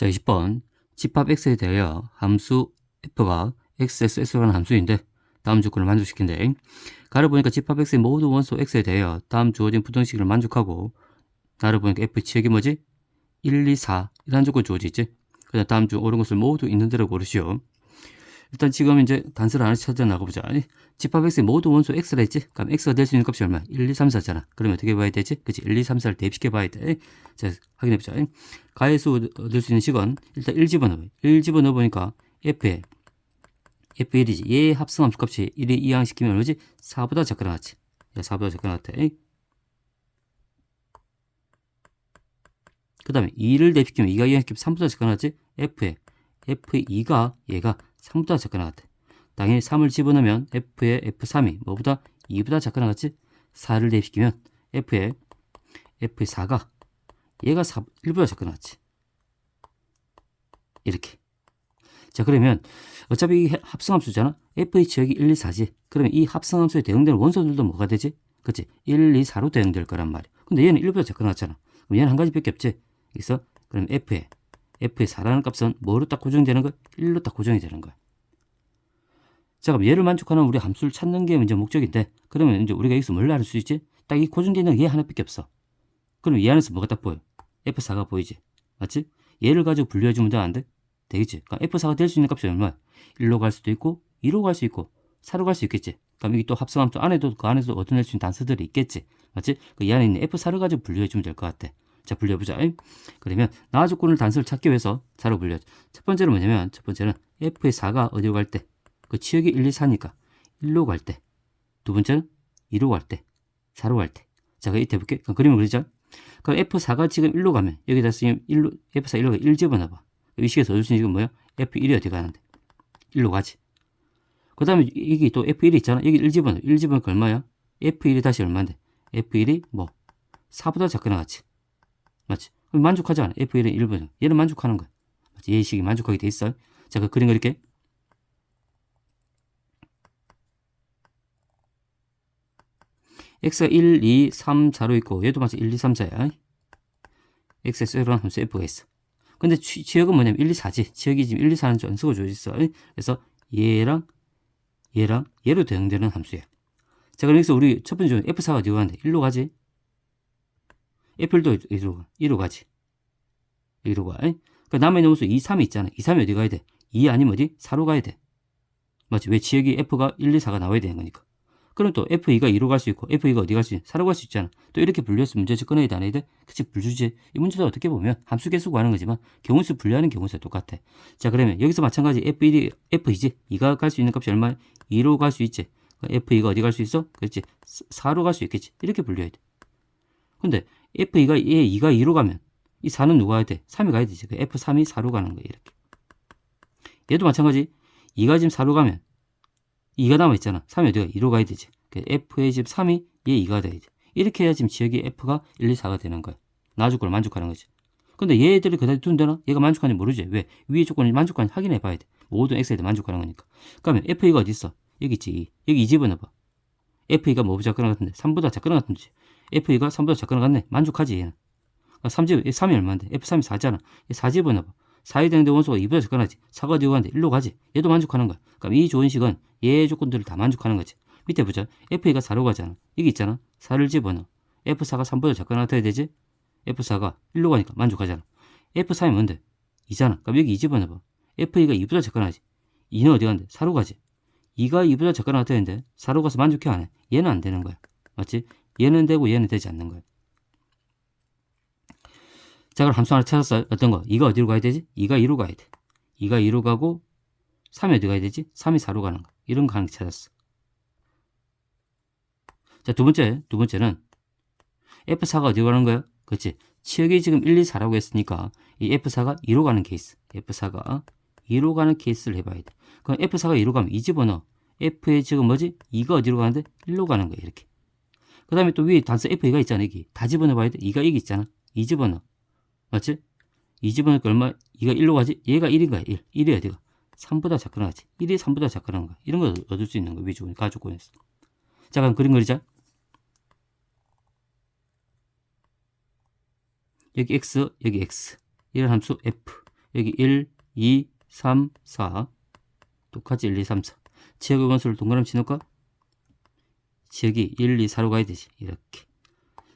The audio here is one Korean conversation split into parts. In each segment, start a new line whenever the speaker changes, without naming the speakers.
자, 20번. 집합 x에 대하여 함수 f가 xxx라는 함수인데 다음 조건을 만족시킨대. 가를 보니까 집합 x의 모든 원소 x에 대하여 다음 주어진 부등식을 만족하고 나를 보니까 f 치역이 뭐지? 1, 2, 4 이런 조건 주어져 있지? 그다음 다음 중 옳은 것을 모두 있는 대로 고르시오. 일단 지금 이제 단서를 하나씩 찾아 나가보자. 집합 x의 모든 원소 x라 했지? 그럼 x가 될 수 있는 값이 얼마야? 1, 2, 3, 4잖아. 그러면 어떻게 봐야 되지? 그치? 1, 2, 3, 4를 대입시켜 봐야 돼. 자, 확인해보자. 가해수 얻을 수 있는 식은 일단 1 집어넣어. 1 집어넣어보니까 f에 f1이지. 얘 합성함수 값이 1에 이항시키면 얼마지? 4보다 작게 나왔지. 야, 4보다 작게 나왔다. 그 다음에 2를 대입시키면 2가 이항시키면 3보다 작게 나왔지? f에 f2가 얘가 3보다 작게 나왔대. 당연히 3을 집어넣으면 f의 f3이 뭐보다 2보다 작게 나갔지? 4를 대입시키면 f의 f4가 얘가 4, 1보다 작게 나왔지. 이렇게. 자, 그러면 어차피 합성함수잖아? f의 지역이 1, 2, 4지. 그러면 이 합성함수에 대응되는 원소들도 뭐가 되지? 그치? 1, 2, 4로 대응될 거란 말이야. 근데 얘는 1보다 작게 나왔잖아. 그럼 얘는 한 가지밖에 없지. 그래서 그럼 f에 f의 4라는 값은 뭐로 딱 고정되는 거야? 1로 딱 고정이 되는 거야. 자, 그럼 얘를 만족하는 우리 함수를 찾는 게 이제 목적인데, 그러면 이제 우리가 여기서 뭘 알 수 있지? 딱 이 고정되는 얘 하나밖에 없어. 그럼 이 안에서 뭐가 딱 보여? F4가 보이지? 맞지? 얘를 가지고 분류해주면 안 돼? 되겠지? 그럼 F4가 될 수 있는 값이 얼마야? 1로 갈 수도 있고, 2로 갈 수 있고, 4로 갈 수 있겠지? 그럼 여기 또 합성함수 안에도 그 안에서 얻어낼 수 있는 단서들이 있겠지? 맞지? 그 이 안에 있는 F4를 가지고 분류해주면 될 것 같아. 자, 분류해보자. 그러면 나와 조건을 단서를 찾기 위해서 자로 분류해. 첫 번째는 뭐냐면, 첫 번째는 F의 4가 어디로 갈 때? 그 치역이 1, 2, 4니까 1로 갈 때. 두 번째는 2로 갈 때. 4로 갈 때. 자, 그럼 이때 해볼게. 그럼 그림을 그리자. 그럼 F4가 지금 1로 가면 여기다 지금 1로, F4 1로 1 집어넣어봐. 이 식에서 얻을 수 지금 뭐야? F1이 어디 가는데? 1로 가지. 그 다음에 여기 또 F1이 있잖아. 여기 1 집어넣어. 1 집어넣으니까 얼마야? F1이 다시 얼마인데? F1이 뭐? 4보다 작게 나갔지. 맞지? 만족하지 않아. F1은 1번. 얘는 만족하는 거야. 맞지? 얘 식이 만족하게 돼 있어. 자, 그 그림 그릴게. X가 1, 2, 3, 4로 있고 얘도 마찬가지 1, 2, 3, 4야. x에 새로운 함수 f가 있어. 근데 취, 지역은 뭐냐면 1, 2, 4지. 지역이 지금 1, 2, 4는 좀 쓰고 있어. 그래서 얘랑 얘랑 얘로 대응되는 함수야. 자, 그럼 여기서 우리 첫 번째 f4가 어디로 가는데? 1로 가지. f1도 1로 가. 1로 가지. 1로 가. 그 남의 넘어서 2, 3이 있잖아. 2, 3이 어디 가야 돼? 2 아니면 어디? 4로 가야 돼. 맞지? 왜 지역이 f가 1, 2, 4가 나와야 되는 거니까. 그럼 또 F2가 2로 갈 수 있고 F2가 어디 갈 수 있냐? 4로 갈 수 있잖아. 또 이렇게 분류해서 문제집 꺼내야 해야 돼? 그치, 불주지. 이 문제도 어떻게 보면 함수 개수 구하는 거지만 경우수 분류하는 경우수 똑같아. 자, 그러면 여기서 마찬가지 F1이, F2지? 2가 갈 수 있는 값이 얼마야? 2로 갈 수 있지. F2가 어디 갈 수 있어? 그렇지. 4로 갈 수 있겠지. 이렇게 분류해야 돼. 근데 F2가 얘 2가 2로 가면 이 4는 누가 가야 돼? 3이 가야 되지. 그 F3이 4로 가는 거야, 이렇게. 얘도 마찬가지. 2가 지금 4로 가면 2가 남아있잖아. 3이 어디가? 2로 가야 되지. F의 집 3이 얘 2가 돼야지. 이렇게 해야 지금 지역이 F가 1, 2, 4가 되는 거야. 나 조건을 만족하는 거지. 근데 얘들이 그다지 둔데나? 얘가 만족하는지 모르지. 왜? 위의 조건을 만족하는지 확인해 봐야 돼. 모든 X에 대해 만족하는 거니까. 그러면 F가 어디 있어? 여기 있지. 여기 이 집어 넣어봐. F가 뭐보다 작거나 같은데? 3보다 작거나 같은데? F가 3보다 작거나 같네? 만족하지, 얘는. 3집, 3이 얼마인데? F3이 4잖아. 4 집어 넣어봐. 4에 대응된 원소가 2보다 작거나 하지. 4가 어디 가는데? 1로 가지. 얘도 만족하는 거야. 그럼 이 좋은 식은 얘 조건들을 다 만족하는 거지. 밑에 보자. F2가 4로 가잖아. 여기 있잖아. 4를 집어넣어. F4가 3보다 작거나 같아야 되지? F4가 1로 가니까 만족하잖아. F3이 뭔데? 2잖아. 그럼 여기 2 집어넣어봐. F2가 2보다 작거나 하지. 2는 어디 가는데? 4로 가지. 2가 2보다 작거나 같아야 되는데 4로 가서 만족해 안 해? 얘는 안 되는 거야. 맞지? 얘는 되고 얘는 되지 않는 거야. 자, 그럼 함수 하나 찾았어요. 어떤 거? 2가 어디로 가야 되지? 2가 2로 가야 돼. 2가 2로 가고 3이 어디 가야 되지? 3이 4로 가는 거. 이런 거 하나 찾았어. 자, 두 번째, 두 번째는 F4가 어디 가는 거야? 그렇지. 치역이 지금 1, 2, 4라고 했으니까 이 F4가 2로 가는 케이스. F4가 2로 가는 케이스를 해봐야 돼. 그럼 F4가 2로 가면 이 집어넣어. F에 지금 뭐지? 2가 어디로 가는데? 1로 가는 거야, 이렇게. 그 다음에 또 위에 단서 F2가 있잖아, 여기. 다 집어넣어봐야 돼. 2가 여기 있잖아. 2 집어넣어. 맞지? 2 집어넣으니까 얼마? 2가 1로 가지? 얘가 1인 거야, 1. 1이 어디가? 3보다 작거나 가지. 1이 3보다 작거나 거. 이런 걸 얻을 수 있는 거, 위주군, 가족군에서. 자, 그럼 그림 그리자. 여기 x, 여기 x. 이런 함수 f. 여기 1, 2, 3, 4 똑같이 1, 2, 3, 4 지역의 원수를 동그라미 치놓을까? 지역이 1, 2, 4로 가야 되지 이렇게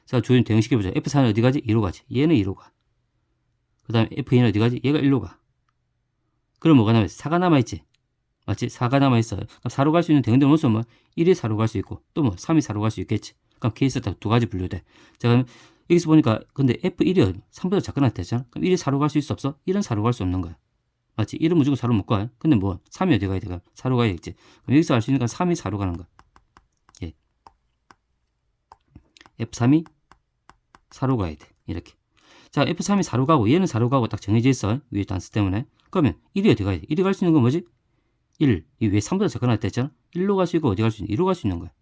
자 조준 대응시켜보자 F4는 어디 가지? 2로 가지 얘는 2로 가 그 다음에 F2는 어디 가지? 얘가 1로 가 그럼 뭐가 남아있어? 4가 남아있지 맞지? 4가 남아있어 그럼 4로 갈 수 있는 대응된 원수는 뭐 1이 4로 갈 수 있고 또 뭐 3이 4로 갈 수 있겠지 그럼 케이스 딱두 가지 분류돼 자 그럼 여기서 보니까 근데 F1이 3보다 작거나 됐잖아 그럼 1이 4로 갈 수 있어 없어? 1은 4로 갈 수 없는 거야 맞지? 1은 무조건 4로 못 가. 근데 뭐 3이 어디 가야 돼? 4로 가야겠지. 그럼 여기서 알 수 있는 건 3이 4로 가는 거야. 예. F3이 4로 가야 돼. 이렇게. 자, F3이 4로 가고 얘는 4로 가고 딱 정해져 있어. 위에 단수 때문에. 그러면 1이 어디 가야 돼? 1이 갈 수 있는 건 뭐지? 1. 이 위에 3보다 작거나 했잖아. 1로 갈 수 있고 어디 갈 수 있는? 2로 갈 수 있는 거야.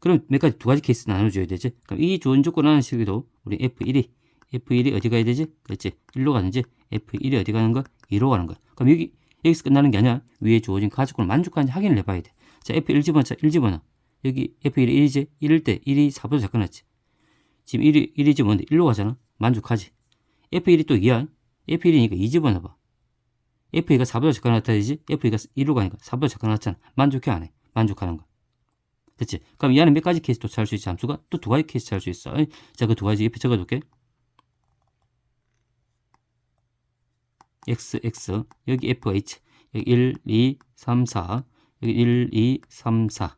그럼 몇 가지 두 가지 케이스 나눠줘야 되지. 그럼 이 조건 조건 하는 식으로 우리 F1이 F1이 어디 가야 되지? 그렇지. 1로 가는지 F1이 어디 가는 거? 2로 가는 거야. 그럼 여기 여기서 끝나는 게 아니야. 위에 주어진 가지고를 만족하는지 확인을 해봐야 돼. 자, F1 집어넣자. 1 집어넣어. 여기 F1이 1이지? 1일 때 1이 4보다 작거났지. 지금 1이 1이 집어넣는데 1로 가잖아. 만족하지. F1이 또 2야. F1이니까 2 집어넣어봐. F2가 4보다 작거났다 되지? F2가 1로 가니까 4보다 작거났잖아. 만족해 안 해? 만족하는 거. 됐지? 그럼 이 안에 몇 가지 케이스 또 찾을 수 있지? 함수가 또 두 가지 케이스 찾을 수 있어. 자, 그 두 가지 옆에 적어둘게. x, x, 여기 fh, 여기 1, 2, 3, 4, 여기 1, 2, 3, 4.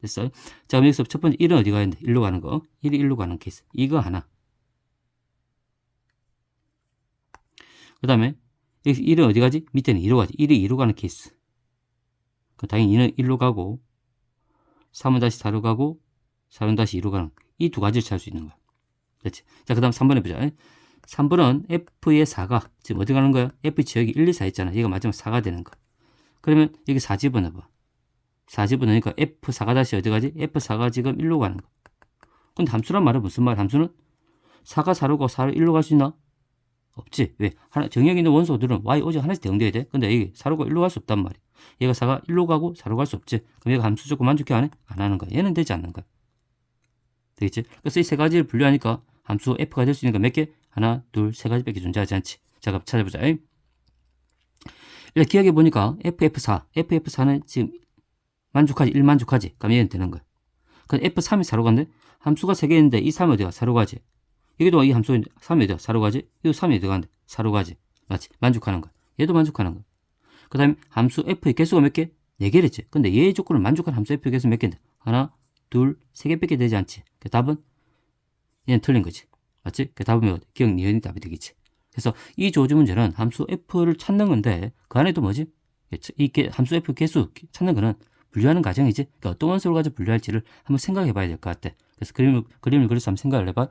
됐어요? 자, 그럼 여기서 첫 번째 1은 어디 가야 되는데? 1로 가는 거. 1이 1로 가는 케이스. 이거 하나. 그 다음에, 여기 1은 어디 가지? 밑에는 2로 가지. 1이 2로 가는 케이스. 그 당연히 2는 1로 가고, 3은 다시 4로 가고, 4는 다시 2로 가는. 이 두 가지를 찾을 수 있는 거야. 됐지? 자, 그 다음 3번 해보자. 3번은 F의 4가 지금 어디 가는 거야? F 지역이 1, 2, 4 있잖아. 얘가 마지막 4가 되는 거야. 그러면 여기 4 집어넣어봐. 4 집어넣으니까 F4가 다시 어디 가지? F4가 지금 1로 가는 거야. 근데 함수란 말은 무슨 말? 함수는 4가 4로 가고 4로 1로 갈 수 있나? 없지. 왜? 하나, 정형 있는 원소들은 Y 오직 하나씩 대응돼야 돼. 근데 여기 4로 가고 1로 갈 수 없단 말이야. 얘가 4가 1로 가고 4로 갈 수 없지. 그럼 얘가 함수 조건 만족해 안 해? 안 하는 거야. 얘는 되지 않는 거야. 되겠지? 그래서 이 세 가지를 분류하니까 함수 F가 될 수 있는 거 몇 개? 하나, 둘, 세 가지밖에 존재하지 않지. 자, 그럼 찾아보자. 일단 기억해 보니까 FF4, FF4는 지금 만족하지, 1 만족하지. 그럼 얘는 되는 거야. 그럼 F3이 4로 간대? 함수가 3개 있는데 이 3이 어디가? 4로 가지. 여기도 이 함수 3이 어디가? 4로 가지. 3이 어디가 간대? 4로 가지. 맞지? 만족하는 거야. 얘도 만족하는 거야. 그 다음에 함수 F의 개수가 몇 개? 4개랬지. 근데 얘의 조건을 만족하는 함수 F의 개수 몇 개인데? 하나, 둘, 세 개밖에 되지 않지. 그 답은? 얘는 틀린 거지. 맞지? 그 답은 뭐 기억 니은이 답이 되겠지. 그래서 이 조주 문제는 함수 f를 찾는 건데 그 안에도 뭐지? 이게 함수 f 개수 찾는 거는 분류하는 과정이지. 그러니까 어떤 원소를 가지고 분류할지를 한번 생각해 봐야 될 것 같아. 그래서 그림을, 그림을 그려서 한번 생각을 해봐.